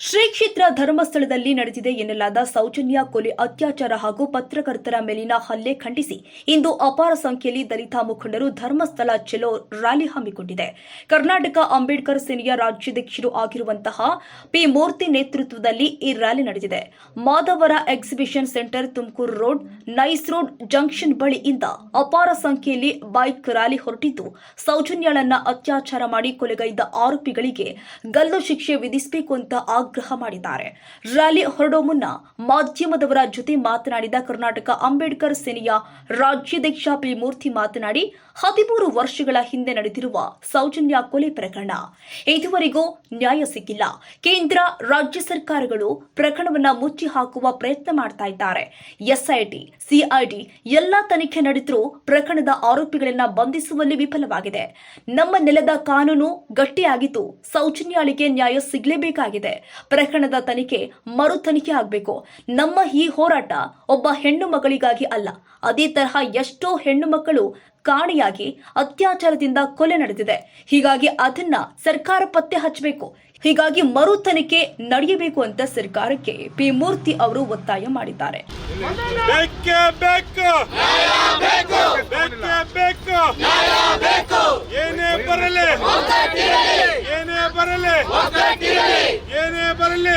ಶ್ರೀ ಕ್ಷೇತ್ರ ಧರ್ಮಸ್ಥಳದಲ್ಲಿ ನಡೆದಿದೆ ಎನ್ನಲಾದ ಸೌಜನ್ಯ ಕೊಲೆ ಅತ್ಯಾಚಾರ ಹಾಗೂ ಪತ್ರಕರ್ತರ ಮೇಲಿನ ಹಲ್ಲೆ ಖಂಡಿಸಿ ಇಂದು ಅಪಾರ ಸಂಖ್ಯೆಯಲ್ಲಿ ದಲಿತ ಮುಖಂಡರು ಧರ್ಮಸ್ಥಳ ಚೆಲೋ ರ್ಯಾಲಿ ಹಮ್ಮಿಕೊಂಡಿದೆ. ಕರ್ನಾಟಕ ಅಂಬೇಡ್ಕರ್ ಸೇನೆಯ ರಾಜ್ಯಾಧ್ಯಕ್ಷರು ಆಗಿರುವಂತಹ ಪಿ ಮೂರ್ತಿ ನೇತೃತ್ವದಲ್ಲಿ ಈ ರ್ಯಾಲಿ ನಡೆದಿದೆ. Madhavara exhibition centre Tumakuru road, NICE road junction ಬಳಿಯಿಂದ ಅಪಾರ ಸಂಖ್ಯೆಯಲ್ಲಿ ಬೈಕ್ ರ್ಯಾಲಿ ಹೊರಟಿದ್ದು, ಸೌಜನ್ಯಳನ್ನ ಅತ್ಯಾಚಾರ ಮಾಡಿ ಕೊಲೆಗೈದ ಆರೋಪಿಗಳಿಗೆ ಗಲ್ಲು ಶಿಕ್ಷೆ ವಿಧಿಸಬೇಕು ಅಂತ ಆಗ್ರಹ ಮಾಡಿದ್ದಾರೆ. ರ್ಯಾಲಿ ಹೊರಡೋ ಮುನ್ನ ಮಾಧ್ಯಮದವರ ಜೊತೆ ಮಾತನಾಡಿದ ಕರ್ನಾಟಕ ಅಂಬೇಡ್ಕರ್ ಸೇನೆಯ ರಾಜ್ಯಾಧ್ಯಕ್ಷ ಪಿ ಮೂರ್ತಿ ಮಾತನಾಡಿ, ಹದಿಮೂರು ವರ್ಷಗಳ ಹಿಂದೆ ನಡೆದಿರುವ ಸೌಜನ್ಯ ಕೊಲೆ ಪ್ರಕರಣ. ಇದುವರೆಗೂ ನ್ಯಾಯ ಸಿಕ್ಕಿಲ್ಲ. ಕೇಂದ್ರ, ರಾಜ್ಯ ಸರ್ಕಾರಗಳು ಪ್ರಕರಣವನ್ನ ಮುಚ್ಚಿ ಹಾಕುವ ಪ್ರಯತ್ನ ಮಾಡ್ತಾ ಇದ್ದಾರೆ. ಎಸ್ಐಟಿ, ಸಿಐಡಿ ಎಲ್ಲಾ ತನಿಖೆ ನಡೆದರೂ ಪ್ರಕರಣದ ಆರೋಪಿಗಳನ್ನ ಬಂಧಿಸುವಲ್ಲಿ ವಿಫಲವಾಗಿದೆ. ನಮ್ಮ ನೆಲದ ಕಾನೂನು ಗಟ್ಟಿಯಾಗಿದ್ದು ಸೌಜನ್ಯಾಳಿಗೆ ನ್ಯಾಯ ಸಿಗಲೇಬೇಕಾಗಿದೆ. ಪ್ರಕರಣದ ತನಿಖೆ ಮರು ತನಿಖೆ ಆಗಬೇಕು. ನಮ್ಮ ಈ ಹೋರಾಟ ಒಬ್ಬ ಹೆಣ್ಣು ಮಗಳಿಗಾಗಿ ಅಲ್ಲ. ಅದೇ ತರಹ ಎಷ್ಟೋ ಹೆಣ್ಣು ಮಕ್ಕಳು ಕಾಣೆಯಾಗಿ ಅತ್ಯಾಚಾರದಿಂದ ಕೊಲೆ ನಡೆದಿದೆ. ಹೀಗಾಗಿ ಅದನ್ನ ಸರ್ಕಾರ ಪತ್ತೆ ಹಚ್ಚಬೇಕು. ಹೀಗಾಗಿ ಮರು ತನಿಖೆ ನಡೆಯಬೇಕು ಅಂತ ಸರ್ಕಾರಕ್ಕೆ ಪಿ. ಮೂರ್ತಿ ಅವರು ಒತ್ತಾಯ ಮಾಡಿದ್ದಾರೆ. ಬೇಕೇ. ಏನೇ ಬರಲಿ. ಏನೇ ಬರಲಿ. ಏನೇ ಬರಲಿ.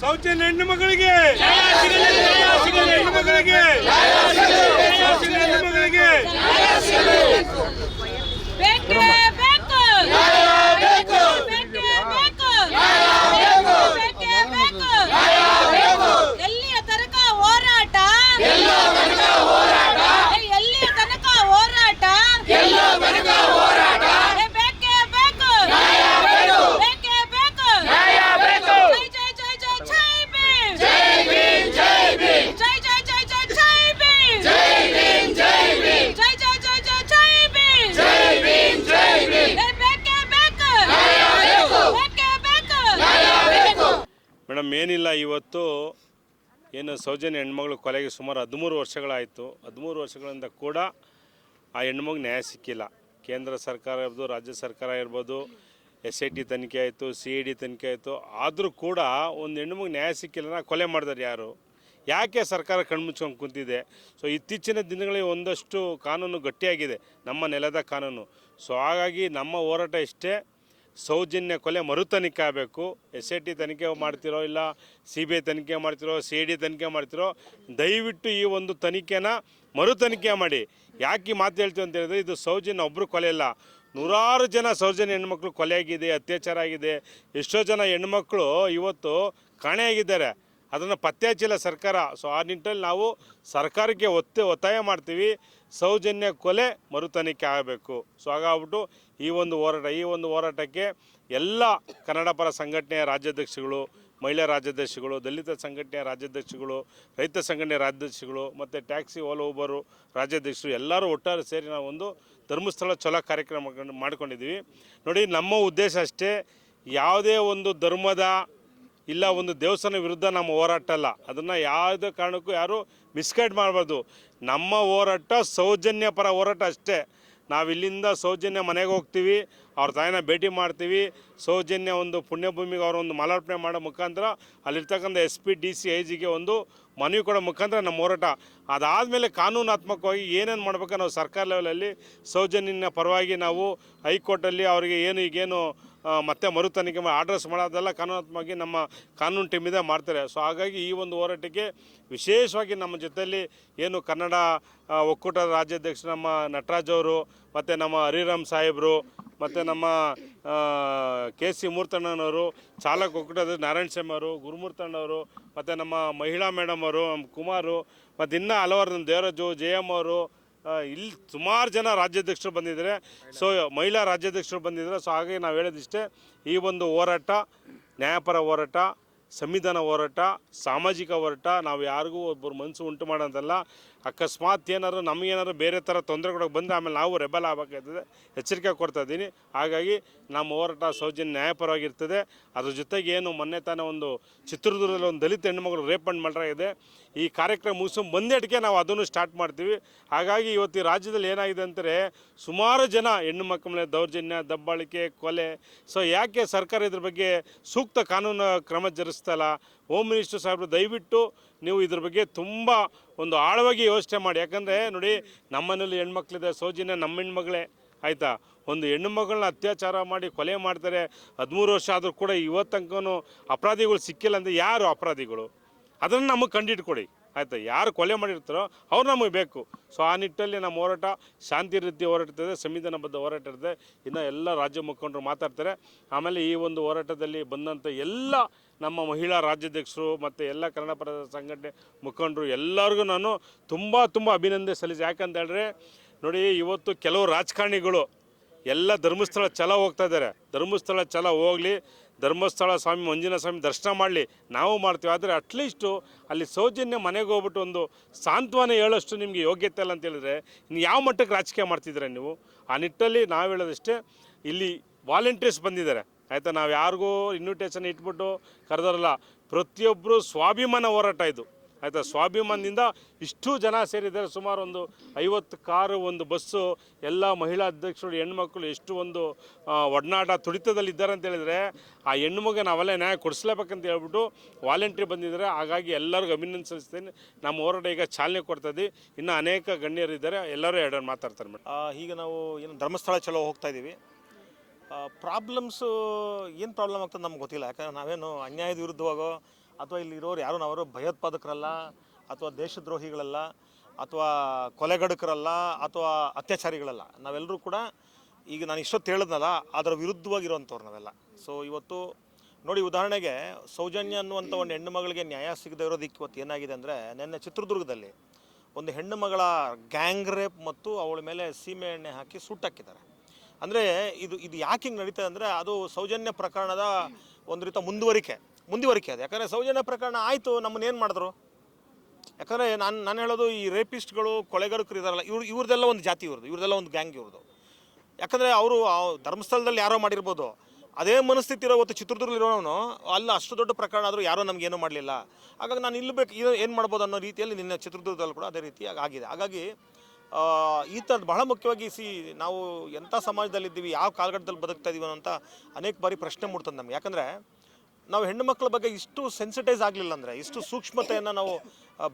ಸೌಜನ್ಯ ಹೆಣ್ಣು ಸೌಜನ್ಯ ಹೆಣ್ಣು ಮಗಳಿಗೆ ಸೌಜನ್ಯ ಹೆಣ್ಣು ಮಗಳಿಗೆ ಬೇಕೇ ಬೇಕು ಬೇಕೇ ಬೇಕು ಬೇಕೇ ಬೇಕು ಎಲ್ಲಿಯ ತನಕ ಹೋರಾಟ ಏ, ಎಲ್ಲಿಯ ತನಕ ಹೋರಾಟ ಏ, ಬೇಕೇ ಬೇಕು ಬೇಕೇ ಬೇಕು ಜೈ ಜೈ ಜೈ ಜೈ ಜೈ ಭೀಮ್ ಜೈ ಜೈ ಜೈ ಜೈ ಜೈ ಭೀಮ್ ಜೈ ಜೈ ಜೈ ಜೈ ಜೈ ಭೀಮ್ ಏ, ಬೇಕೇ ಬೇಕು ಬೇಕೇ ಬೇಕು ಮೇಡಮ್ ಏನಿಲ್ಲ ಇವತ್ತು ಏನು ಸೌಜನ್ಯ ಹೆಣ್ಮಗಳು ಕೊಲೆಗೆ ಸುಮಾರು ಹದಿಮೂರು ವರ್ಷಗಳಾಯಿತು. ಹದಿಮೂರು ವರ್ಷಗಳಿಂದ ಕೂಡ ಆ ಹೆಣ್ಮಗು ನ್ಯಾಯ ಸಿಕ್ಕಿಲ್ಲ. ಕೇಂದ್ರ ಸರ್ಕಾರ ಇರ್ಬೋದು, ರಾಜ್ಯ ಸರ್ಕಾರ ಇರ್ಬೋದು, ಎಸ್ ಐ ಟಿ ತನಿಖೆ ಆಯಿತು, ಸಿ ಇ ಡಿ ತನಿಖೆ ಆಯಿತು. ಆದರೂ ಕೂಡ ಒಂದು ಹೆಣ್ಮಗು ನ್ಯಾಯ ಸಿಕ್ಕಿಲ್ಲ ಕೊಲೆ ಮಾಡಿದಾರೆ ಯಾರು? ಯಾಕೆ ಸರ್ಕಾರ ಕಣ್ಮುಚ್ಕೊಂಡು ಕುಂತಿದೆ? ಸೊ ಇತ್ತೀಚಿನ ದಿನಗಳಲ್ಲಿ ಒಂದಷ್ಟು ಕಾನೂನು ಗಟ್ಟಿಯಾಗಿದೆ. ನಮ್ಮ ನೆಲದ ಕಾನೂನು. ಸೊ ಹಾಗಾಗಿ ನಮ್ಮ ಹೋರಾಟ ಇಷ್ಟೇ. ಸೌಜನ್ಯ ಕೊಲೆ ಮರು ತನಿಖೆ ಆಗಬೇಕು. ಎಸ್ ಐ ಟಿ ತನಿಖೆ ಮಾಡ್ತಿರೋ ಇಲ್ಲ, ಸಿ ಬಿ ಐ ತನಿಖೆ ಮಾಡ್ತಿರೋ, ಸಿ ಡಿ ತನಿಖೆ ಮಾಡ್ತಿರೋ, ದಯವಿಟ್ಟು ಈ ಒಂದು ತನಿಖೆನ ಮರು ತನಿಖೆ ಮಾಡಿ. ಯಾಕೆ ಮಾತು ಹೇಳ್ತೀವಿ ಅಂತ ಹೇಳಿದ್ರೆ, ಇದು ಸೌಜನ್ಯ ಒಬ್ಬರು ಕೊಲೆ ಇಲ್ಲ ನೂರಾರು ಜನ ಸೌಜನ್ಯ ಹೆಣ್ಮಕ್ಳು ಕೊಲೆಯಾಗಿದೆ, ಅತ್ಯಾಚಾರ ಆಗಿದೆ. ಎಷ್ಟೋ ಜನ ಹೆಣ್ಮಕ್ಳು ಇವತ್ತು ಕಾಣೆಯಾಗಿದ್ದಾರೆ. ಅದನ್ನು ಪತ್ತೆ ಹಚ್ಚಿಲ್ಲ ಸರ್ಕಾರ. ಸೊ ಆ ನಿಟ್ಟಿನಲ್ಲಿ ನಾವು ಸರ್ಕಾರಕ್ಕೆ ಒತ್ತೆ ಒತ್ತಾಯ ಮಾಡ್ತೀವಿ. ಸೌಜನ್ಯ ಕೊಲೆ ಮರುತನಿಕೆ ಆಗಬೇಕು. ಸೊ ಹಾಗಾಗ್ಬಿಟ್ಟು ಈ ಒಂದು ಹೋರಾಟ, ಈ ಒಂದು ಹೋರಾಟಕ್ಕೆ ಎಲ್ಲ ಕನ್ನಡ ಪರ ಸಂಘಟನೆಯ ರಾಜ್ಯಾಧ್ಯಕ್ಷಗಳು, ಮಹಿಳಾ ರಾಜ್ಯಾಧ್ಯಕ್ಷಗಳು, ದಲಿತ ಸಂಘಟನೆಯ ರಾಜ್ಯಾಧ್ಯಕ್ಷಗಳು, ರೈತ ಸಂಘಟನೆಯ ರಾಜ್ಯಾಧ್ಯಕ್ಷಗಳು ಮತ್ತು ಟ್ಯಾಕ್ಸಿ ಓಲಾ ಊಬರು ರಾಜ್ಯಾಧ್ಯಕ್ಷರು ಎಲ್ಲರೂ ಒಟ್ಟಾರೆ ಸೇರಿ ನಾವು ಒಂದು ಧರ್ಮಸ್ಥಳ ಚಲೋ ಕಾರ್ಯಕ್ರಮ ಮಾಡ್ಕೊಂಡಿದ್ದೀವಿ. ನೋಡಿ, ನಮ್ಮ ಉದ್ದೇಶ ಅಷ್ಟೇ ಯಾವುದೇ ಒಂದು ಧರ್ಮದ ಇಲ್ಲ, ಒಂದು ದೇವಸ್ಥಾನ ವಿರುದ್ಧ ನಮ್ಮ ಹೋರಾಟ ಅಲ್ಲ. ಅದನ್ನು ಯಾವುದೇ ಕಾರಣಕ್ಕೂ ಯಾರು ಮಿಸ್ಗೈಡ್ ಮಾಡಬಾರ್ದು. ನಮ್ಮ ಹೋರಾಟ ಸೌಜನ್ಯ ಪರ ಹೋರಾಟ ಅಷ್ಟೇ. ನಾವು ಇಲ್ಲಿಂದ ಸೌಜನ್ಯ ಮನೆಗೆ ಹೋಗ್ತೀವಿ, ಅವ್ರ ತಾಯಿನ ಭೇಟಿ ಮಾಡ್ತೀವಿ. ಸೌಜನ್ಯ ಒಂದು ಪುಣ್ಯಭೂಮಿಗೆ ಅವರ ಒಂದು ಮಾಲಾರ್ಪಣೆ ಮಾಡೋ ಮುಖಾಂತರ ಅಲ್ಲಿರ್ತಕ್ಕಂಥ S P, D C I ಜಿಗೆ ಒಂದು ಮನವಿ ಕೊಡೋ ಮುಖಾಂತರ ನಮ್ಮ ಹೋರಾಟ. ಅದಾದಮೇಲೆ ಕಾನೂನಾತ್ಮಕವಾಗಿ ಏನೇನು ಮಾಡ್ಬೇಕು ನಾವು ಸರ್ಕಾರ ಲೆವೆಲಲ್ಲಿ ಸೌಜನ್ಯನ ಪರವಾಗಿ ನಾವು ಹೈಕೋರ್ಟಲ್ಲಿ ಅವರಿಗೆ ಏನು ಈಗೇನು ಮತ್ತೆ ಮರು ತನಿಖೆ ಆರ್ಡರ್ಸ್ ಮಾಡೋದೆಲ್ಲ ಕಾನೂನಾತ್ಮಕವಾಗಿ ನಮ್ಮ ಕಾನೂನು ಇದೆ ಮಾಡ್ತಾರೆ. ಸೊ ಹಾಗಾಗಿ ಈ ಒಂದು ಹೋರಾಟಕ್ಕೆ ವಿಶೇಷವಾಗಿ ನಮ್ಮ ಜೊತೆಯಲ್ಲಿ ಏನು ಕನ್ನಡ ಒಕ್ಕೂಟ ರಾಜ್ಯಾಧ್ಯಕ್ಷ ನಮ್ಮ ನಟರಾಜ್ ಅವರು, ಮತ್ತು ನಮ್ಮ ಹರಿರಾಮ್ ಸಾಹೇಬರು, ಮತ್ತು ನಮ್ಮ ಕೆ ಸಿ ಮೂರ್ತಣ್ಣನವರು ಚಾಲಕ ಒಕ್ಕೂಟದ ನಾರಾಯಣ ಅವರು ಗುರುಮೂರ್ತಣ್ಣವರು ಮತ್ತು ನಮ್ಮ ಮಹಿಳಾ ಮೇಡಮ್ ಅವರು, ನಮ್ಮ ಕುಮಾರು, ಮತ್ತು ಇನ್ನೂ ಹಲವಾರು ನಮ್ಮ ದೇವರಾಜು, ಜಯಮ್ಮ ಅವರು ಇಲ್ಲಿ ಸುಮಾರು ಜನ ರಾಜ್ಯಾಧ್ಯಕ್ಷರು ಬಂದಿದ್ದಾರೆ. ಸೊ ಮಹಿಳಾ ರಾಜ್ಯಾಧ್ಯಕ್ಷರು ಬಂದಿದ್ದಾರೆ. ಸೊ ಹಾಗಾಗಿ ನಾವು ಹೇಳೋದಿಷ್ಟೇ, ಈ ಒಂದು ಹೋರಾಟ, ನ್ಯಾಯಪರ ಹೋರಾಟ, ಸಂವಿಧಾನ ಹೋರಾಟ, ಸಾಮಾಜಿಕ ಹೋರಾಟ, ನಾವು ಯಾರಿಗೂ ಒಬ್ಬರು ಮನಸ್ಸು ಉಂಟು ಮಾಡೋಂತಲ್ಲ ಅಕಸ್ಮಾತ್ ಏನಾದ್ರು ನಮಗೇನಾದ್ರು ಬೇರೆ ಥರ ತೊಂದರೆಗಳು ಬಂದು ಆಮೇಲೆ ನಾವು ರೆಬಲ್ ಆಗಬೇಕಾಗ್ತದೆ. ಎಚ್ಚರಿಕೆ ಕೊಡ್ತಾ ಇದ್ದೀನಿ. ಹಾಗಾಗಿ ನಮ್ಮ ಹೋರಾಟ ಸೌಜನ್ಯ ನ್ಯಾಯಪರವಾಗಿರ್ತದೆ. ಅದ್ರ ಜೊತೆಗೆ ಏನು ಮೊನ್ನೆ ತಾನೇ ಒಂದು ಚಿತ್ರದುರ್ಗದಲ್ಲಿ ಒಂದು ದಲಿತ ಹೆಣ್ಮಗಳು ರೇಪ್ ಅಂಡ್ ಮರ್ಡರ್ ಆಗಿದೆ. ಈ ಕಾರ್ಯಕ್ರಮ ಮುಗಿಸೋ ಬಂದೇಟಿಗೆ ನಾವು ಅದನ್ನು ಸ್ಟಾರ್ಟ್ ಮಾಡ್ತೀವಿ. ಹಾಗಾಗಿ ಇವತ್ತು ಈ ರಾಜ್ಯದಲ್ಲಿ ಏನಾಗಿದೆ ಅಂದರೆ ಸುಮಾರು ಜನ ಹೆಣ್ಣು ಮಕ್ಕಳ ದೌರ್ಜನ್ಯ, ದಬ್ಬಾಳಿಕೆ, ಕೊಲೆ. ಸೊ ಯಾಕೆ ಸರ್ಕಾರ ಇದ್ರ ಬಗ್ಗೆ ಸೂಕ್ತ ಕಾನೂನು ಕ್ರಮ ಜರುಗಿಸ್ತಲ್ಲ ಹೋಮ್ ಮಿನಿಸ್ಟರ್ ಸಾಹೇಬರು, ದಯವಿಟ್ಟು ನೀವು ಇದ್ರ ಬಗ್ಗೆ ತುಂಬ ಒಂದು ಆಳವಾಗಿ ಯೋಚನೆ ಮಾಡಿ. ಯಾಕಂದರೆ ನೋಡಿ, ನಮ್ಮನೇಲಿ ಹೆಣ್ಮಕ್ಳಿದೆ, ಸೋಜಿನ ನಮ್ಮ ಹೆಣ್ಮಗಳೇ, ಆಯಿತಾ? ಒಂದು ಹೆಣ್ಣು ಮಗಳನ್ನ ಅತ್ಯಾಚಾರ ಮಾಡಿ ಕೊಲೆ ಮಾಡ್ತಾರೆ, ಹದಿಮೂರು ವರ್ಷ ಆದರೂ ಕೂಡ ಇವತ್ತಂಕೂ ಅಪರಾಧಿಗಳು ಸಿಕ್ಕಿಲ್ಲ ಅಂದರೆ ಯಾರು ಅಪರಾಧಿಗಳು? ಅದನ್ನು ನಮಗೆ ಕಂಡಿಟ್ಕೊಡಿ. ಆಯಿತಾ, ಯಾರು ಕೊಲೆ ಮಾಡಿರ್ತಾರೋ ಅವ್ರು ನಮಗೆ ಬೇಕು. ಸೊ ಆ ನಿಟ್ಟಲ್ಲಿ ನಮ್ಮ ಹೋರಾಟ, ಶಾಂತಿ ರೀತಿ ಹೋರಾಟ ಇರ್ತದೆ ಸಂವಿಧಾನಬದ್ಧ ಹೋರಾಟ ಇರ್ತದೆ ಇನ್ನು ಎಲ್ಲ ರಾಜ್ಯ ಮುಖಂಡರು ಮಾತಾಡ್ತಾರೆ. ಆಮೇಲೆ ಈ ಒಂದು ಹೋರಾಟದಲ್ಲಿ ಬಂದಂಥ ಎಲ್ಲ ನಮ್ಮ ಮಹಿಳಾ ರಾಜ್ಯಾಧ್ಯಕ್ಷರು ಮತ್ತು ಎಲ್ಲ ಕನ್ನಡ ಪರ ಸಂಘಟನೆ ಮುಖಂಡರು ಎಲ್ಲರಿಗೂ ನಾನು ತುಂಬ ತುಂಬ ಅಭಿನಂದನೆ ಸಲ್ಲಿಸಿ ಯಾಕಂತ ಹೇಳಿದ್ರೆ ನೋಡಿ, ಇವತ್ತು ಕೆಲವು ರಾಜಕಾರಣಿಗಳು ಎಲ್ಲ ಧರ್ಮಸ್ಥಳ ಛಲ ಹೋಗ್ತಾ ಇದ್ದಾರೆ. ಧರ್ಮಸ್ಥಳ ಛಲ ಹೋಗಲಿ ಧರ್ಮಸ್ಥಳ ಸ್ವಾಮಿ, ಮಂಜುನಾಥ ಸ್ವಾಮಿ ದರ್ಶನ ಮಾಡಲಿ, ನಾವು ಮಾಡ್ತೀವಿ. ಆದರೆ ಅಟ್ಲೀಸ್ಟು ಅಲ್ಲಿ ಸೌಜನ್ಯ ಮನೆಗೆ ಹೋಗ್ಬಿಟ್ಟು ಒಂದು ಸಾಂತ್ವನ ಹೇಳೋಷ್ಟು ನಿಮಗೆ ಯೋಗ್ಯತೆ ಇಲ್ಲ ಅಂತ ಹೇಳಿದ್ರೆ ಇನ್ನು ಯಾವ ಮಟ್ಟಕ್ಕೆ ರಾಜಕೀಯ ಮಾಡ್ತಿದ್ದೀರ ನೀವು? ಆ ನಿಟ್ಟಲ್ಲಿ ನಾವು ಹೇಳೋದಷ್ಟೇ, ಇಲ್ಲಿ ವಾಲಂಟಿಯರ್ಸ್ ಬಂದಿದ್ದಾರೆ. ಆಯಿತಾ? ನಾವು ಯಾರಿಗೂ ಇನ್ವಿಟೇಷನ್ ಇಟ್ಬಿಟ್ಟು ಕರೆದಾರಲ್ಲ ಪ್ರತಿಯೊಬ್ಬರು ಸ್ವಾಭಿಮಾನ ಹೋರಾಟ ಇದು. ಆಯಿತಾ? ಸ್ವಾಭಿಮಾನದಿಂದ ಇಷ್ಟು ಜನ ಸೇರಿದ್ದಾರೆ. ಸುಮಾರು ಒಂದು ಐವತ್ತು ಕಾರು, ಒಂದು ಬಸ್ಸು, ಎಲ್ಲ ಮಹಿಳಾ ಅಧ್ಯಕ್ಷರು, ಹೆಣ್ಮಕ್ಳು ಎಷ್ಟು ಒಂದು ಒಡನಾಟ ತುಡಿತದಲ್ಲಿದ್ದಾರೆ ಅಂತ ಹೇಳಿದರೆ, ಆ ಹೆಣ್ಮಗ ನಾವೆಲ್ಲ ನ್ಯಾಯ ಕೊಡಿಸ್ಲೇಬೇಕಂತ ಹೇಳ್ಬಿಟ್ಟು ವಾಲಂಟ್ರಿ ಬಂದಿದ್ದಾರೆ. ಹಾಗಾಗಿ ಎಲ್ಲರಿಗೂ ಅಭಿನಂದನೆ ಸಲ್ಲಿಸ್ತೇನೆ. ನಮ್ಮ ಹೋರಾಟ ಈಗ ಚಾಲನೆ ಕೊಡ್ತಾ ಇದ್ದೀವಿ ಇನ್ನು ಅನೇಕ ಗಣ್ಯರಿದ್ದಾರೆ ಎಲ್ಲರೂ ಎರಡು ಮಾತಾಡ್ತಾರೆ ಮೇಡಮ್. ಈಗ ನಾವು ಏನು ಧರ್ಮಸ್ಥಳ ಚಲೋ ಹೋಗ್ತಾ ಇದ್ದೀವಿ ಪ್ರಾಬ್ಲಮ್ಸು ಏನು ಪ್ರಾಬ್ಲಮ್ ಆಗ್ತದೆ ನಮ್ಗೆ ಗೊತ್ತಿಲ್ಲ. ಯಾಕಂದ್ರೆ ನಾವೇನು ಅನ್ಯಾಯದ ವಿರುದ್ಧವಾಗೋ ಅಥವಾ ಇಲ್ಲಿ ಇರೋರು ಯಾರು ನಾವರು ಭಯೋತ್ಪಾದಕರಲ್ಲ ಅಥವಾ ದೇಶದ್ರೋಹಿಗಳಲ್ಲ ಅಥವಾ ಕೊಲೆಗಡಕರಲ್ಲ ಅಥವಾ ಅತ್ಯಾಚಾರಿಗಳಲ್ಲ, ನಾವೆಲ್ಲರೂ ಕೂಡ ಈಗ ನಾನು ಇಷ್ಟೊತ್ತು ಹೇಳಿದ್ನಲ್ಲ, ಅದರ ವಿರುದ್ಧವಾಗಿರುವಂಥವ್ರು ನಾವೆಲ್ಲ. ಸೊ ಇವತ್ತು ನೋಡಿ, ಉದಾಹರಣೆಗೆ ಸೌಜನ್ಯ ಅನ್ನುವಂಥ ಒಂದು ಹೆಣ್ಣು ಮಗಳಿಗೆ ನ್ಯಾಯ ಸಿಗದೇ ಇರೋದಕ್ಕೆ ಇವತ್ತು ಏನಾಗಿದೆ ಅಂದರೆ, ನಿನ್ನೆ ಚಿತ್ರದುರ್ಗದಲ್ಲಿ ಒಂದು ಹೆಣ್ಣು ಮಗಳ ಗ್ಯಾಂಗ್ ರೇಪ್ ಮತ್ತು ಅವಳ ಮೇಲೆ ಸೀಮೆ ಎಣ್ಣೆ ಹಾಕಿ ಸುಟ್ಟಾಕಿದ್ದಾರೆ ಅಂದರೆ ಇದು ಇದು ಯಾಕೆ ಹಿಂಗೆ ನಡೀತದೆ ಅಂದರೆ ಅದು ಸೌಜನ್ಯ ಪ್ರಕರಣದ ಒಂದು ರೀತಿಯ ಮುಂದುವರಿಕೆ. ಮುಂದುವರಿಕೆ ಅದು. ಯಾಕಂದರೆ ಸೌಜನ್ಯ ಪ್ರಕರಣ ಆಯಿತು, ನಮ್ಮನ್ನು ಏನು ಮಾಡಿದ್ರು? ಯಾಕಂದರೆ ನಾನು ನಾನು ಹೇಳೋದು ಈ ರೇಪಿಸ್ಟ್ಗಳು ಕೊಳೆಗರಕರು ಇದಾರಲ್ಲ, ಇವ್ರು ಇವ್ರದ್ದೆಲ್ಲ ಒಂದು ಜಾತಿ ಇವ್ರದ್ದು ಇವ್ರದ್ದೆಲ್ಲ ಒಂದು ಗ್ಯಾಂಗ್ ಇವ್ರದ್ದು ಯಾಕಂದರೆ ಅವರು ಧರ್ಮಸ್ಥಳದಲ್ಲಿ ಯಾರೋ ಮಾಡಿರ್ಬೋದು. ಅದೇ ಮನಸ್ಥಿತಿ ಇರೋ ಹೊತ್ತು ಚಿತ್ರದುರ್ಗದಲ್ಲಿರೋನು ಅಲ್ಲ ಅಷ್ಟು ದೊಡ್ಡ ಪ್ರಕರಣ ಆದರೂ ಯಾರೋ ನಮಗೇನು ಮಾಡಲಿಲ್ಲ. ಹಾಗಾಗಿ ನಾನು ಇಲ್ಲಿ ಬೇಕು ಇದು ಏನು ಮಾಡ್ಬೋದು ಅನ್ನೋ ರೀತಿಯಲ್ಲಿ ನಿನ್ನೆ ಚಿತ್ರದುರ್ಗದಲ್ಲಿ ಕೂಡ ಅದೇ ರೀತಿ ಆಗಿದೆ. ಹಾಗಾಗಿ ಈ ಥರದ್ದು ಬಹಳ ಮುಖ್ಯವಾಗಿ ಸಿ, ನಾವು ಎಂಥ ಸಮಾಜದಲ್ಲಿದ್ದೀವಿ, ಯಾವ ಕಾಲಘಟ್ಟದಲ್ಲಿ ಬದುಕ್ತಾ ಇದ್ದೀವಿ ಅನ್ನೋಂಥ ಅನೇಕ ಬಾರಿ ಪ್ರಶ್ನೆ ಮೂಡ್ತದೆ ನಮ್ಗೆ. ಯಾಕಂದರೆ ನಾವು ಹೆಣ್ಣು ಮಕ್ಕಳ ಬಗ್ಗೆ ಇಷ್ಟು ಸೆನ್ಸಿಟೈಸ್ ಆಗಲಿಲ್ಲ ಅಂದರೆ, ಇಷ್ಟು ಸೂಕ್ಷ್ಮತೆಯನ್ನು ನಾವು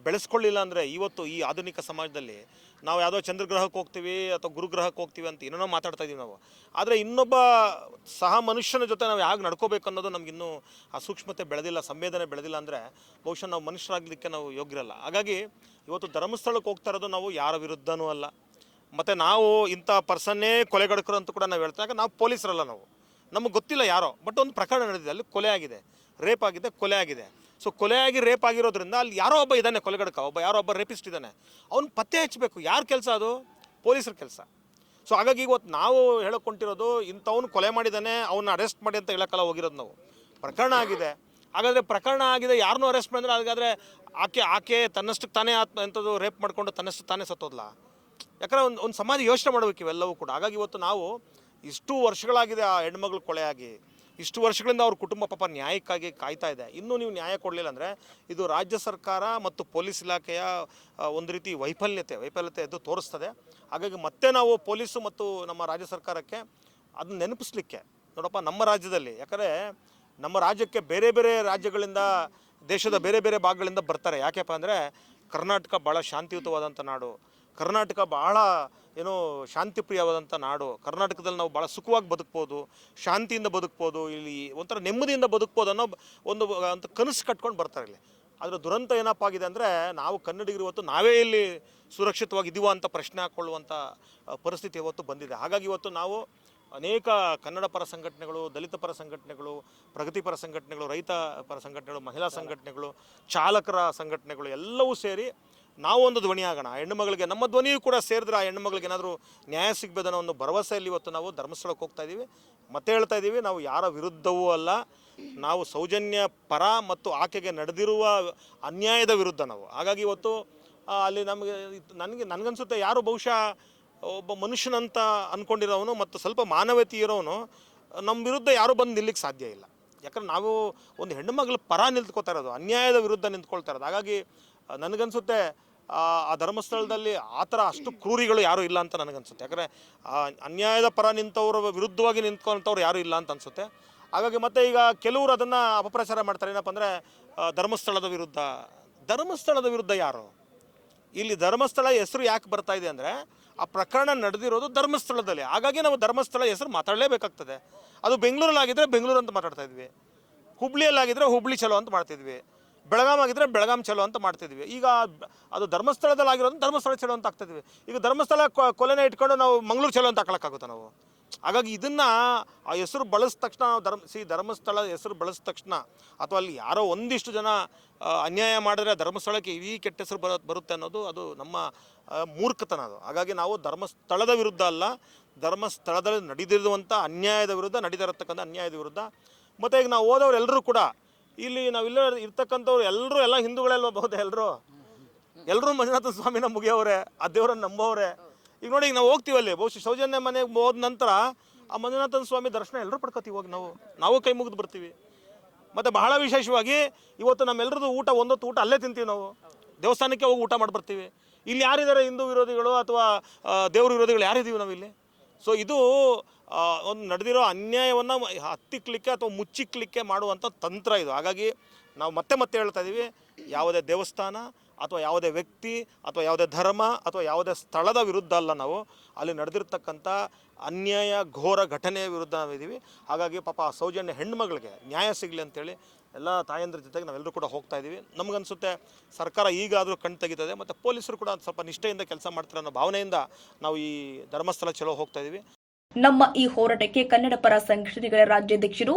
ಬೆಳೆಸ್ಕೊಳ್ಳಿಲ್ಲ ಅಂದರೆ ಇವತ್ತು ಈ ಆಧುನಿಕ ಸಮಾಜದಲ್ಲಿ ನಾವು ಯಾವುದೋ ಚಂದ್ರಗ್ರಹಕ್ಕೆ ಹೋಗ್ತೀವಿ ಅಥವಾ ಗುರುಗ್ರಹಕ್ಕೆ ಹೋಗ್ತೀವಿ ಅಂತ ಏನೇನೋ ಮಾತಾಡ್ತಾ ಇದೀವಿ ನಾವು. ಆದರೆ ಇನ್ನೊಬ್ಬ ಸಹ ಮನುಷ್ಯನ ಜೊತೆ ನಾವು ಹೇಗೆ ನಡ್ಕೋಬೇಕು ಅನ್ನೋದು ನಮಗಿನ್ನೂ ಆ ಸೂಕ್ಷ್ಮತೆ ಬೆಳೆದಿಲ್ಲ, ಸಂವೇದನೆ ಬೆಳೆದಿಲ್ಲ ಅಂದರೆ ಬಹುಶಃ ನಾವು ಮನುಷ್ಯರಾಗಲಿಕ್ಕೆ ನಾವು ಯೋಗ್ಯರಲ್ಲ. ಹಾಗಾಗಿ ಇವತ್ತು ಧರ್ಮಸ್ಥಳಕ್ಕೆ ಹೋಗ್ತಾ ಇರೋದು ನಾವು ಯಾರ ವಿರುದ್ಧನೂ ಅಲ್ಲ. ಮತ್ತು ನಾವು ಇಂಥ ಪರ್ಸನ್ನೇ ಕೊಲೆಗಡಕರು ಅಂತ ಕೂಡ ನಾವು ಹೇಳ್ತಾ ನಾವು ಪೊಲೀಸರಲ್ಲ ನಾವು. ನಮಗೆ ಗೊತ್ತಿಲ್ಲ ಯಾರೋ ಬಟ್ ಒಂದು ಪ್ರಕರಣ ನಡೆದಿದೆ, ಅಲ್ಲಿ ಕೊಲೆ ಆಗಿದೆ. ರೇಪ್ ಆಗಿದೆ, ಕೊಲೆ ಆಗಿದೆ. ಸೊ ಕೊಲೆ ಆಗಿ ರೇಪ್ ಆಗಿರೋದ್ರಿಂದ ಅಲ್ಲಿ ಯಾರೋ ಒಬ್ಬ ಇದ್ದಾನೆ ಕೊಲೆಗಡಕ, ಒಬ್ಬ ಯಾರೋ ಒಬ್ಬ ರೇಪಿಸ್ಟ್ ಇದ್ದಾನೆ. ಅವ್ನು ಪತ್ತೆ ಹಚ್ಚಬೇಕು ಯಾರ ಕೆಲಸ ಅದು? ಪೊಲೀಸರ ಕೆಲಸ. ಸೊ ಹಾಗಾಗಿ ಇವತ್ತು ನಾವು ಹೇಳಕೊಂಡಿರೋದು ಇಂಥವ್ನು ಕೊಲೆ ಮಾಡಿದ್ದಾನೆ ಅವನ್ನ ಅರೆಸ್ಟ್ ಮಾಡಿ ಅಂತ ಹೇಳೋಕ್ಕಲ್ಲ ಹೋಗಿರೋದು ನಾವು. ಪ್ರಕರಣ ಆಗಿದೆ. ಹಾಗಾದರೆ ಪ್ರಕರಣ ಆಗಿದೆ ಯಾರನ್ನೂ ಅರೆಸ್ಟ್ ಮಾಡಿದ್ರೆ ಹಾಗಾದರೆ ಆಕೆ ಆಕೆ ತನ್ನಷ್ಟಕ್ಕೆ ತಾನೇ ಆತ್ಮ ಎಂಥದ್ದು ರೇಪ್ ಮಾಡಿಕೊಂಡು ತನ್ನಷ್ಟು ತಾನೇ ಸತ್ತೋದ್ಲಾ? ಯಾಕಂದ್ರೆ ಒಂದು ಒಂದು ಸಮಾಜ ಯೋಚನೆ ಮಾಡಬೇಕು ಇವೆಲ್ಲವೂ ಕೂಡ. ಹಾಗಾಗಿ ಇವತ್ತು ನಾವು ಇಷ್ಟು ವರ್ಷಗಳಾಗಿದೆ ಆ ಹೆಣ್ಮಗಳು ಕೊಳೆಯಾಗಿ ಇಷ್ಟು ವರ್ಷಗಳಿಂದ ಅವ್ರ ಕುಟುಂಬ ಪಾಪ ನ್ಯಾಯಕ್ಕಾಗಿ ಕಾಯ್ತಾ ಇದೆ. ಇನ್ನೂ ನೀವು ನ್ಯಾಯ ಕೊಡಲಿಲ್ಲ ಅಂದರೆ ಇದು ರಾಜ್ಯ ಸರ್ಕಾರ ಮತ್ತು ಪೊಲೀಸ್ ಇಲಾಖೆಯ ಒಂದು ರೀತಿ ವೈಫಲ್ಯತೆ ವೈಫಲ್ಯತೆ ಎದ್ದು ತೋರಿಸ್ತದೆ. ಹಾಗಾಗಿ ಮತ್ತೆ ನಾವು ಪೊಲೀಸು ಮತ್ತು ನಮ್ಮ ರಾಜ್ಯ ಸರ್ಕಾರಕ್ಕೆ ಅದನ್ನ ನೆನಪಿಸ್ಲಿಕ್ಕೆ, ನೋಡಪ್ಪ ನಮ್ಮ ರಾಜ್ಯದಲ್ಲಿ, ಯಾಕಂದರೆ ನಮ್ಮ ರಾಜ್ಯಕ್ಕೆ ಬೇರೆ ಬೇರೆ ರಾಜ್ಯಗಳಿಂದ, ದೇಶದ ಬೇರೆ ಬೇರೆ ಭಾಗಗಳಿಂದ ಬರ್ತಾರೆ. ಯಾಕೆಪ್ಪ ಅಂದರೆ ಕರ್ನಾಟಕ ಭಾಳ ಶಾಂತಿಯುತವಾದಂಥ ನಾಡು. ಕರ್ನಾಟಕ ಬಹಳ ಏನೋ ಶಾಂತಿಪ್ರಿಯವಾದಂಥ ನಾಡು. ಕರ್ನಾಟಕದಲ್ಲಿ ನಾವು ಭಾಳ ಸುಖವಾಗಿ ಬದುಕ್ಬೋದು, ಶಾಂತಿಯಿಂದ ಬದುಕ್ಬೋದು, ಇಲ್ಲಿ ಒಂಥರ ನೆಮ್ಮದಿಯಿಂದ ಬದುಕ್ಬೋದು ಅನ್ನೋ ಒಂದು ಅಂತ ಕನಸು ಕಟ್ಕೊಂಡು ಬರ್ತಾರೆ ಇಲ್ಲಿ. ಆದರೆ ದುರಂತ ಏನಪ್ಪ ಆಗಿದೆ ಅಂದರೆ ನಾವು ಕನ್ನಡಿಗರು ಇವತ್ತು ನಾವೇ ಇಲ್ಲಿ ಸುರಕ್ಷಿತವಾಗಿದ್ದೀವ ಅಂತ ಪ್ರಶ್ನೆ ಹಾಕ್ಕೊಳ್ಳುವಂಥ ಪರಿಸ್ಥಿತಿ ಇವತ್ತು ಬಂದಿದೆ. ಹಾಗಾಗಿ ಇವತ್ತು ನಾವು ಅನೇಕ ಕನ್ನಡ ಪರ ಸಂಘಟನೆಗಳು, ದಲಿತ ಪರ ಸಂಘಟನೆಗಳು ಪ್ರಗತಿಪರ ಸಂಘಟನೆಗಳು, ರೈತ ಪರ ಸಂಘಟನೆಗಳು, ಮಹಿಳಾ ಸಂಘಟನೆಗಳು, ಚಾಲಕರ ಸಂಘಟನೆಗಳು ಎಲ್ಲವೂ ಸೇರಿ ನಾವು ಒಂದು ಧ್ವನಿ ಆಗೋಣ. ಹೆಣ್ಣು ಮಗಳಿಗೆ, ನಮ್ಮ ಧ್ವನಿಯೂ ಕೂಡ ಸೇರಿದ್ರೆ ಆ ಹೆಣ್ಣು ಮಗಳಿಗೆ ಏನಾದರೂ ನ್ಯಾಯ ಸಿಗ್ಬೋದನ್ನೋ ಒಂದು ಭರವಸೆಯಲ್ಲಿ ಇವತ್ತು ನಾವು ಧರ್ಮಸ್ಥಳಕ್ಕೆ ಹೋಗ್ತಾ ಇದ್ದೀವಿ. ಮತ್ತೆ ಹೇಳ್ತಾ ಇದ್ದೀವಿ, ನಾವು ಯಾರ ವಿರುದ್ಧವೂ ಅಲ್ಲ. ನಾವು ಸೌಜನ್ಯ ಪರ ಮತ್ತು ಆಕೆಗೆ ನಡೆದಿರುವ ಅನ್ಯಾಯದ ವಿರುದ್ಧ ನಾವು. ಹಾಗಾಗಿ ಇವತ್ತು ಅಲ್ಲಿ ನಮಗೆ, ನನಗೆ, ನನಗನ್ಸುತ್ತೆ ಯಾರು ಬಹುಶಃ ಒಬ್ಬ ಮನುಷ್ಯನಂತ ಅಂದ್ಕೊಂಡಿರೋವನು ಮತ್ತು ಸ್ವಲ್ಪ ಮಾನವೀಯತೆ ಇರೋನು ನಮ್ಮ ವಿರುದ್ಧ ಯಾರೂ ಬಂದು ನಿಲ್ಲಕ್ಕೆ ಸಾಧ್ಯ ಇಲ್ಲ. ಯಾಕಂದ್ರೆ ನಾವು ಒಂದು ಹೆಣ್ಣು ಮಗಳ ಪರ ನಿಂತ್ಕೋತಾ ಇರೋದು, ಅನ್ಯಾಯದ ವಿರುದ್ಧ ನಿಂತ್ಕೊಳ್ತಾ ಇರೋದು. ಹಾಗಾಗಿ ನನಗನ್ಸುತ್ತೆ ಆ ಧರ್ಮಸ್ಥಳದಲ್ಲಿ ಆ ಥರ ಅಷ್ಟು ಕ್ರೂರಿಗಳು ಯಾರೂ ಇಲ್ಲ ಅಂತ ನನಗನ್ಸುತ್ತೆ. ಯಾಕಂದರೆ ಅನ್ಯಾಯದ ಪರ ನಿಂತವ್ರ ವಿರುದ್ಧವಾಗಿ ನಿಂತ್ಕೊಂಥವ್ರು ಯಾರೂ ಇಲ್ಲ ಅಂತ ಅನಿಸುತ್ತೆ. ಹಾಗಾಗಿ ಮತ್ತೆ ಈಗ ಕೆಲವರು ಅದನ್ನು ಅಪಪ್ರಚಾರ ಮಾಡ್ತಾರೆ. ಏನಪ್ಪ ಅಂದರೆ ಧರ್ಮಸ್ಥಳದ ವಿರುದ್ಧ. ಧರ್ಮಸ್ಥಳದ ವಿರುದ್ಧ ಯಾರು? ಇಲ್ಲಿ ಧರ್ಮಸ್ಥಳ ಹೆಸರು ಯಾಕೆ ಬರ್ತಾ ಇದೆ ಅಂದರೆ, ಆ ಪ್ರಕರಣ ನಡೆದಿರೋದು ಧರ್ಮಸ್ಥಳದಲ್ಲಿ. ಹಾಗಾಗಿ ನಾವು ಧರ್ಮಸ್ಥಳ ಹೆಸರು ಮಾತಾಡಲೇಬೇಕಾಗ್ತದೆ. ಅದು ಬೆಂಗಳೂರಲ್ಲಾಗಿದ್ದರೆ ಬೆಂಗಳೂರು ಅಂತ ಮಾತಾಡ್ತಾ ಇದ್ವಿ. ಹುಬ್ಳಿಯಲ್ಲಾಗಿದ್ದರೆ ಹುಬ್ಳಿ ಚಲೋ ಅಂತ ಮಾಡ್ತಿದ್ವಿ. ಬೆಳಗಾಂ ಆಗಿದ್ರೆ ಬೆಳಗಾಂ ಚಲೋ ಅಂತ ಮಾಡ್ತಿದ್ವಿ. ಈಗ ಅದು ಧರ್ಮಸ್ಥಳದಲ್ಲಿ ಆಗಿರೋದು ಧರ್ಮಸ್ಥಳ ಚಲೋ ಅಂತ ಆಗ್ತಿದ್ವಿ. ಈಗ ಧರ್ಮಸ್ಥಳ ಕೊಲೆನ ಇಟ್ಕೊಂಡು ನಾವು ಮಂಗ್ಳೂರು ಚಲೋ ಅಂತ ಹಾಕೊಳಕ್ಕಾಗುತ್ತಾ ನಾವು? ಹಾಗಾಗಿ ಇದನ್ನು ಆ ಹೆಸರು ಬಳಸಿದ ತಕ್ಷಣ ನಾವು ಧರ್ಮ, ಸಿ ಧರ್ಮಸ್ಥಳ ಹೆಸರು ಬಳಸಿದ ತಕ್ಷಣ ಅಥವಾ ಅಲ್ಲಿ ಯಾರೋ ಒಂದಿಷ್ಟು ಜನ ಅನ್ಯಾಯ ಮಾಡಿದ್ರೆ ಧರ್ಮಸ್ಥಳಕ್ಕೆ ಈ ಕೆಟ್ಟ ಹೆಸರು ಬರ, ಬರುತ್ತೆ ಅನ್ನೋದು ಅದು ನಮ್ಮ ಮೂರ್ಖತನ ಅದು. ಹಾಗಾಗಿ ನಾವು ಧರ್ಮಸ್ಥಳದ ವಿರುದ್ಧ ಅಲ್ಲ, ಧರ್ಮಸ್ಥಳದಲ್ಲಿ ನಡೆದಿರುವಂಥ ಅನ್ಯಾಯದ ವಿರುದ್ಧ ನಡೀತಿರತಕ್ಕಂಥ ಅನ್ಯಾಯದ ವಿರುದ್ಧ. ಮತ್ತು ಈಗ ನಾವು ಹೋದವರೆಲ್ಲರೂ ಕೂಡ ಇಲ್ಲಿ ನಾವಿಲ್ಲ ಇರ್ತಕ್ಕಂಥವ್ರು ಎಲ್ಲರೂ ಎಲ್ಲ ಹಿಂದೂಗಳೆಲ್ಲ ಬಹುದ ಎಲ್ಲರೂ ಎಲ್ಲರೂ ಮಂಜುನಾಥ ಸ್ವಾಮಿನ ಮುಗಿಯವ್ರೆ, ಆ ದೇವರನ್ನ ನಂಬೋವ್ರೆ. ಈಗ ನೋಡಿ, ಈಗ ನಾವು ಹೋಗ್ತೀವಲ್ಲಿ ಬಹುಶಃ ಸೌಜನ್ಯ ಮನೆಗೆ ಹೋದ ನಂತರ ಆ ಮಂಜುನಾಥನ ಸ್ವಾಮಿ ದರ್ಶನ ಎಲ್ಲರೂ ಪಡ್ಕೋತೀವಿ ಹೋಗಿ ನಾವು. ನಾವು ಕೈ ಮುಗಿದು ಬರ್ತೀವಿ ಮತ್ತು ಬಹಳ ವಿಶೇಷವಾಗಿ ಇವತ್ತು ನಮ್ಮೆಲ್ಲರದ್ದು ಊಟ, ಒಂದೊತ್ತು ಊಟ ಅಲ್ಲೇ ತಿಂತೀವಿ ನಾವು. ದೇವಸ್ಥಾನಕ್ಕೆ ಹೋಗಿ ಊಟ ಮಾಡಿ ಬರ್ತೀವಿ ಇಲ್ಲಿ ಯಾರಿದ್ದಾರೆ ಹಿಂದೂ ವಿರೋಧಿಗಳು ಅಥವಾ ದೇವ್ರ ವಿರೋಧಿಗಳು ಯಾರಿದ್ದೀವಿ ನಾವಿಲ್ಲಿ? ಸೊ ಇದು ಒಂದು ನಡೆದಿರೋ ಅನ್ಯಾಯವನ್ನು ಹತ್ತಿಕ್ಲಿಕ್ಕೆ ಅಥವಾ ಮುಚ್ಚಿಕ್ಲಿಕ್ಕೆ ಮಾಡುವಂಥ ತಂತ್ರ ಇದು. ಹಾಗಾಗಿ ನಾವು ಮತ್ತೆ ಮತ್ತೆ ಹೇಳ್ತಾ ಇದ್ದೀವಿ, ಯಾವುದೇ ದೇವಸ್ಥಾನ ಅಥವಾ ಯಾವುದೇ ವ್ಯಕ್ತಿ ಅಥವಾ ಯಾವುದೇ ಧರ್ಮ ಅಥವಾ ಯಾವುದೇ ಸ್ಥಳದ ವಿರುದ್ಧ ಅಲ್ಲ ನಾವು. ಅಲ್ಲಿ ನಡೆದಿರ್ತಕ್ಕಂಥ ಅನ್ಯಾಯ, ಘೋರ ಘಟನೆಯ ವಿರುದ್ಧ ನಾವಿದ್ದೀವಿ. ಹಾಗಾಗಿ ಪಾಪ ಆ ಸೌಜನ್ಯ ಹೆಣ್ಮಗಳಿಗೆ ನ್ಯಾಯ ಸಿಗಲಿ ಅಂತೇಳಿ ಎಲ್ಲ ತಾಯಂದ್ರ ಜೊತೆಗೆ ನಾವೆಲ್ಲರೂ ಕೂಡ ಹೋಗ್ತಾ ಇದ್ದೀವಿ. ನಮಗನ್ಸುತ್ತೆ ಸರ್ಕಾರ ಈಗಾದರೂ ಕಣ್ಣು ತೆಗಿತದೆ ಮತ್ತು ಪೊಲೀಸರು ಕೂಡ ಸ್ವಲ್ಪ ನಿಷ್ಠೆಯಿಂದ ಕೆಲಸ ಮಾಡ್ತಾರೆ ಅನ್ನೋ ಭಾವನೆಯಿಂದ ನಾವು ಈ ಧರ್ಮಸ್ಥಳ ಚಲೋ ಹೋಗ್ತಾ ಇದ್ದೀವಿ. ನಮ್ಮ ಈ ಹೋರಾಟಕ್ಕೆ ಕನ್ನಡ ಪರ ಸಂಘಟನೆಗಳ ರಾಜ್ಯಾಧ್ಯಕ್ಷರು,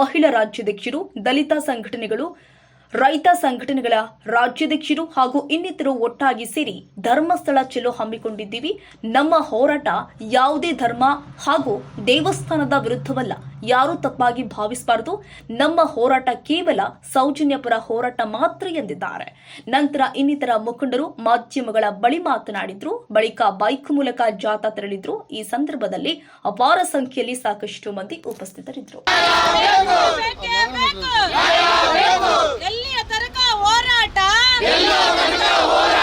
ಮಹಿಳಾ ರಾಜ್ಯಾಧ್ಯಕ್ಷರು, ದಲಿತ ಸಂಘಟನೆಗಳು ರೈತ ಸಂಘಟನೆಗಳ ರಾಜ್ಯಾಧ್ಯಕ್ಷರು ಹಾಗೂ ಇನ್ನಿತರು ಒಟ್ಟಾಗಿ ಸೇರಿ ಧರ್ಮಸ್ಥಳ ಚಲೋ ಹಮ್ಮಿಕೊಂಡಿದ್ದೀವಿ ನಮ್ಮ ಹೋರಾಟ ಯಾವುದೇ ಧರ್ಮ ಹಾಗೂ ದೇವಸ್ಥಾನದ ವಿರುದ್ಧವಲ್ಲ ಯಾರೂ ತಪ್ಪಾಗಿ ಭಾವಿಸಬಾರದು ನಮ್ಮ ಹೋರಾಟ ಕೇವಲ ಸೌಜನ್ಯ ಪರ ಹೋರಾಟ ಮಾತ್ರ ಎಂದಿದ್ದಾರೆ ನಂತರ ಇನ್ನಿತರ ಮುಖಂಡರು ಮಾಧ್ಯಮಗಳ ಬಳಿ ಮಾತನಾಡಿದ್ರು ಬಳಿಕ ಬೈಕ್ ಮೂಲಕ ಜಾಥಾ ತೆರಳಿದ್ರು ಈ ಸಂದರ್ಭದಲ್ಲಿ ಅಪಾರ ಸಂಖ್ಯೆಯಲ್ಲಿ ಸಾಕಷ್ಟು ಮಂದಿ ಉಪಸ್ಥಿತರಿದ್ದರು ಬೇಕೇ ಬೇಕು ಎಲ್ಲಿಯ ತನಕ ಹೋರಾಟ